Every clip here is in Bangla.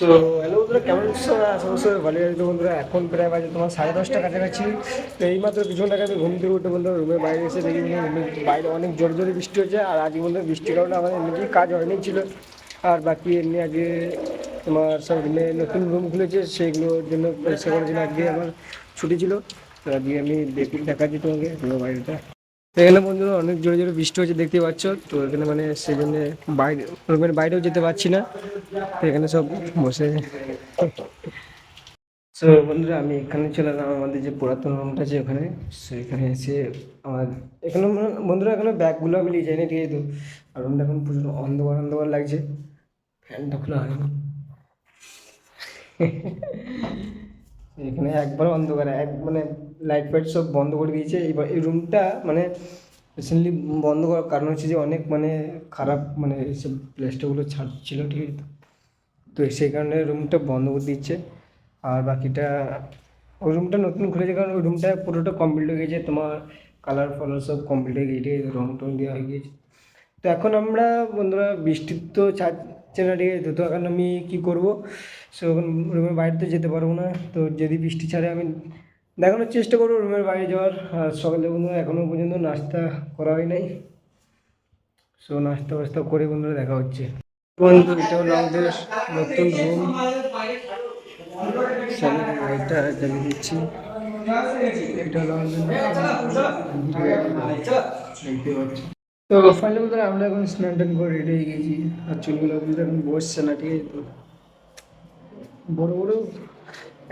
তো হ্যালো বন্ধুরা, কেমন আছো? সমস্ত ভালো আছে বন্ধুরা। এখন প্রায় বাজে তোমার সাড়ে দশটা কাছাকাছি। তো এইমাত্র কিছু টাকা আমি ঘুম থেকে উঠে বন্ধুরা রুমের বাইরে এসে দেখি বাইরে অনেক জোরে জোরে বৃষ্টি হচ্ছে। আর আজকে বন্ধুরা বৃষ্টির কারণে আমাদের এমনিতেই কাজ হয়নি ছিল। আর বাকি এমনি আগে তোমার সব রুমে নতুন রুম খুলেছে সেইগুলোর জন্য পরিষ্কার জন্য আজকে আমার ছুটি ছিল। তো আজকে আমি দেখি দেখাচ্ছি তোমাকে বাইরেটা। এখানে বন্ধুরা, অনেক জোরে জোরে বৃষ্টি হচ্ছে, দেখতে পাচ্ছ? তো এখানে মানে সেই জন্য বাইরে, রুমের বাইরেও যেতে পারছি না। তো এখানে সব বসে তো বন্ধুরা, আমি এখানে চলে এলাম, আমাদের যে পুরাতন রুমটা আছে ওখানে সো এখানে এসে আমার এখানে মানে- বন্ধুরা, এখানে ব্যাগগুলো আমি নিয়ে যাইনি, ঠিক আছে তো? আর রুমটা এখন প্রচুর অন্ধকার অন্ধকার লাগছে। ফ্যানটা খোলা হয়নি এখানে একবার অন্ধকার, এক মানে লাইট ফাইট সব বন্ধ করে দিয়েছে। এবার এই রুমটা মানে রিসেন্টলি বন্ধ করার কারণ হচ্ছে যে অনেক মানে খারাপ মানে এইসব প্লেস্টারগুলো ছাড়ছিল, ঠিক আছে তো? সেই কারণে রুমটা বন্ধ করে দিচ্ছে। আর বাকিটা, ওই রুমটা নতুন খুলেছে কারণ ওই রুমটা পুরোটা কমপ্লিট হয়ে গেছে, তোমার কালার ফালার সব কমপ্লিট হয়ে গেছে রং টং দেওয়া হয়ে গিয়েছে তো এখন আমরা বন্ধুরা বৃষ্টির তো ছাড়ছে না, ঠিক আছে তো এখন আমি কী করব? সো রুমের বাইরে তো যেতে পারব না। তো যদি বৃষ্টি ছাড়ে আমি দেখানোর চেষ্টা করব রুমের বাইরে যাওয়ার। আর সকালে বন্ধুরা এখনও পর্যন্ত নাস্তা করা হয় নাই। সো নাস্তা ফাস্তা করে বন্ধুরা দেখা হচ্ছে। বন্ধু, এটা হলো আমাদের নতুন রুম দিচ্ছি। এটা তো ফাইনালি বন্ধুরা আমরা এখন স্নান টান করে রেডি হয়ে গেছি। আর চুলগুলো এখন বসছে না, ঠিক আছে? তো বড় বড়,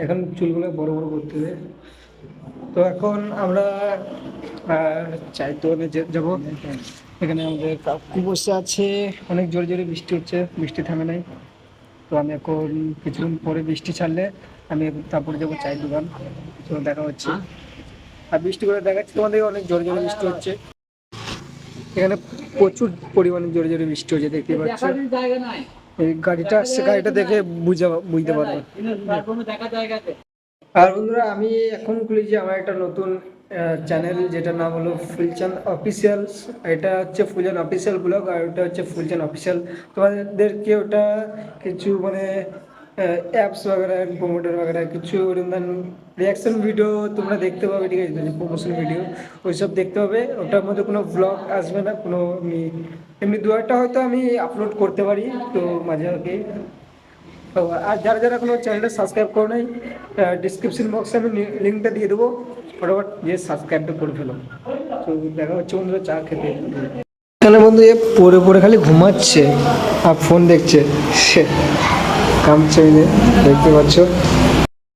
এখন চুলগুলো বড় বড় করতে হবে। তো এখন আমরা চায়ের দোকানে যাব। এখানে আমাদের কাকু বসে আছে। অনেক জোরে জোরে বৃষ্টি হচ্ছে, বৃষ্টি থামে নাই। তো আমি এখন কিছুক্ষণ পরে বৃষ্টি ছাড়লে আমি তারপরে যাব চায়ের দোকান। তো দেখা হচ্ছে। আর বৃষ্টি করে দেখাচ্ছি তোমাদের, অনেক জোরে জোরে বৃষ্টি হচ্ছে। এখানে প্রচুর পরিমাণে জোরে জোরে বৃষ্টি হচ্ছে দেখতে পাচ্ছি। গাড়িটা আসছে গাড়িটা দেখে বুঝা, বুঝতে পারব। কোনো দেখা জায়গাতে আর বন্ধুরা, আমি এখন খুলেছি আমার একটা নতুন চ্যানেল যেটার নাম হলো ফুলচান অফিসিয়াল এটা হচ্ছে ফুলচান অফিসিয়াল ব্লগ আর ওটা হচ্ছে ফুলচান অফিসিয়াল তোমাদেরকে ওটা কিছু মানে অ্যাপস বাগেরা প্রোমোটার বাগেরা কিছু রিয়াকশন ভিডিও তোমরা দেখতে পাবে, ঠিক আছে? প্রমোশন ভিডিও ওইসব দেখতে পাবে। ওটার মধ্যে কোনো ব্লগ আসবে না, কোনো আমি এমনি দু একটা হয়তো আমি আপলোড করতে পারি, তো মাঝে মাঝে। আর যারা যারা কোনো চ্যানেলটা সাবস্ক্রাইব করে নাই ডিসক্রিপশন বক্সে আমি লিঙ্কটা দিয়ে দেবো। ফটাফট যে সাবস্ক্রাইবটা করে ফেলো। তো দেখা হচ্ছে বন্ধুরা, চা খেতে। বন্ধু, এ পড়ে পড়ে খালি ঘুমাচ্ছে, আর ফোন দেখছে। সে কামছে এনে, দেখতে পাচ্ছ।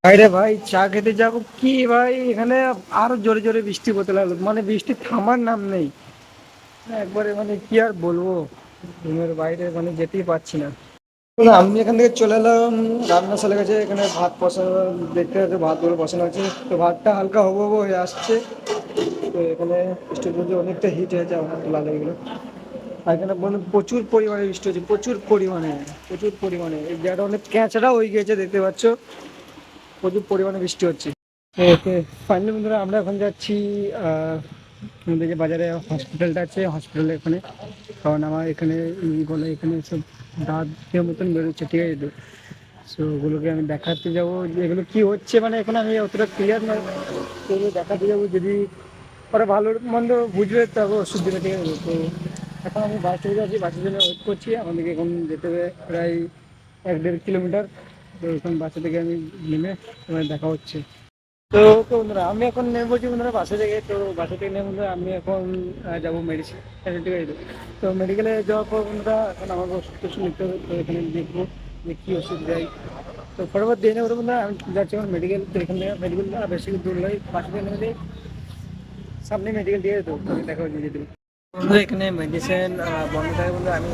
বাইরে ভাই চা খেতে যাব কি ভাই? এখানে আরও জোরে জোরে বৃষ্টি পড়তে লাগল। মানে বৃষ্টি থামার নাম নেই। একবারে মানে কি আর বলব? রুমের বাইরে মানে যেতেই পারছি না। আমি এখান থেকে চলে এলাম। রান্নাশালের কাছে এখানে ভাত বসানো দেখতে পাচ্ছি ভাতগুলো বসানো আছে। তো ভাতটা হালকা হব হব হয়ে আসছে। তো এখানে স্টেজে অনেকটা হিট হয়েছে আমার লাল এগুলো। আর এখানে মানে প্রচুর পরিমাণে বৃষ্টি হচ্ছে প্রচুর পরিমাণে প্রচুর পরিমাণে। এই জায়গাটা অনেক ক্যাঁচড়া হয়ে গিয়েছে দেখতে পাচ্ছ? প্রচুর পরিমাণে বৃষ্টি হচ্ছে। ওকে ফাইনালি বন্ধুরা আমরা এখন যাচ্ছি আহ, আমাদের বাজারে হসপিটালটা আছে হসপিটালে এখানে। কারণ আমার এখানে বলে এখানে সব দাঁত দেওয়ার মতন বেরোচ্ছে ঠিক আছে? সো ওগুলোকে আমি দেখাতে যাব। এগুলো কী হচ্ছে মানে এখন আমি অতটা ক্লিয়ার নয় তো দেখাতে যাব যদি ওরা ভালো মন্দ বুঝবে তবে ওষুধ দেবে ঠিক আছে। তো এখন আমি বাস থেকে যাচ্ছি বাসের জন্য ওয়েট করছি। আমাদেরকে এখন যেতে হবে প্রায় এক দেড় কিলোমিটার। তো এখন বাসে থেকে আমি নেমে তোমার দেখা হচ্ছে। তো তো বন্ধুরা, আমি এখন নেমে বলছি বন্ধুরা বাসে থেকে। তো বাসে থেকে নেমে বন্ধুরা আমি এখন যাব মেডিসিন ঠিক আছে তো মেডিকেলে যাওয়ার পর বন্ধুরা, এখন আমাকে ওষুধ টষুধ নিতে হবে। তো এখানে দেখব যে কী ওষুধ দেয়। তো ফটোফট দিয়ে নেব বন্ধুরা। আমি যাচ্ছি এখন মেডিকেল তো এখান থেকে মেডিকেল বেশি দূর নয়। বাসে থেকে নেমে সামনে মেডিকেল দিয়ে দেবো। দেখা হচ্ছে যদি এখানে মেডিসিন বন্ধ থাকে বন্ধু আমি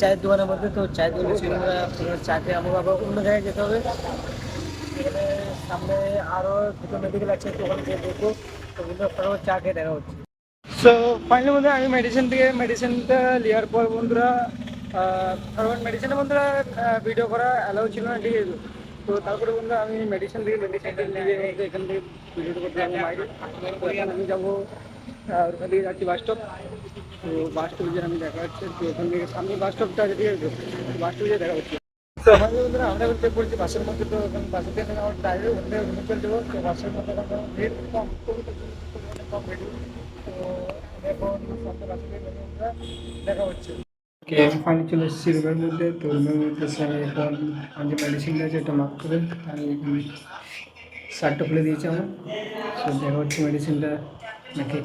চায়ের দোকানের মধ্যে, তো চায়ের দোকানে ছিল চা খেয়ে আমাকে আবার অন্য জায়গায় যেতে হবে। এখানে সামনে আরও দুটো মেডিকেল আছে, তো ওখানে গিয়ে দেখব। তো বন্ধুরা ফটাফট চা খেয়ে দেখা হচ্ছে। সো ফাইনালি বন্ধুরা, আমি মেডিসিন থেকে মেডিসিনটা নেওয়ার পর বন্ধুরা কারণ মেডিসিনের বন্ধুরা ভিডিও করা অ্যালাউ ছিল না, ঠিক আছে? তো তারপরে বন্ধুরা, আমি মেডিসিন থেকে মেডিসিনটা নিয়ে এখান থেকে ভিডিওটা করতে যাব বাইরে আমি যাব ওখান থেকে যাচ্ছি বাস স্টপ। তো বাস যে আমি দেখা হচ্ছে, তো ওখান থেকে সামনে বাস স্টপটা আছে বাস স্টপে দেখা হচ্ছে। আমরা বলতে পড়ছি বাসের মধ্যে তো আমার তো বাসের মধ্যে কম তো হচ্ছে। চলে এসেছি রুমের মধ্যে, তো রুমের মধ্যে আমার যে মেডিসিনটা আছে এটা করে খুলে দিয়েছি আমার। তো দেখা হচ্ছে মেডিসিনটা নাকি।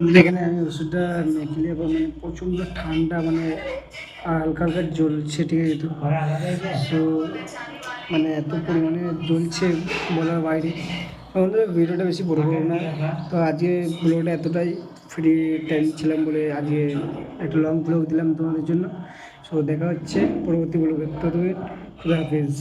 যেখানে আমি ওষুধটা মেখলে মানে প্রচণ্ড ঠান্ডা মানে হালকা হালকা জ্বলছে, ঠিক আছে তো? তো মানে এত পরিমাণে জ্বলছে বলার বাইরে। আমাদের ভিডিওটা বেশি বড় বড় না। তো আজকে ব্লগটা এতটাই ফ্রি টাইম ছিলাম বলে আজকে একটা লং ব্লগ দিলাম তোমাদের জন্য। সো দেখা হচ্ছে পরবর্তী ব্লগে খুদা হাফিজ।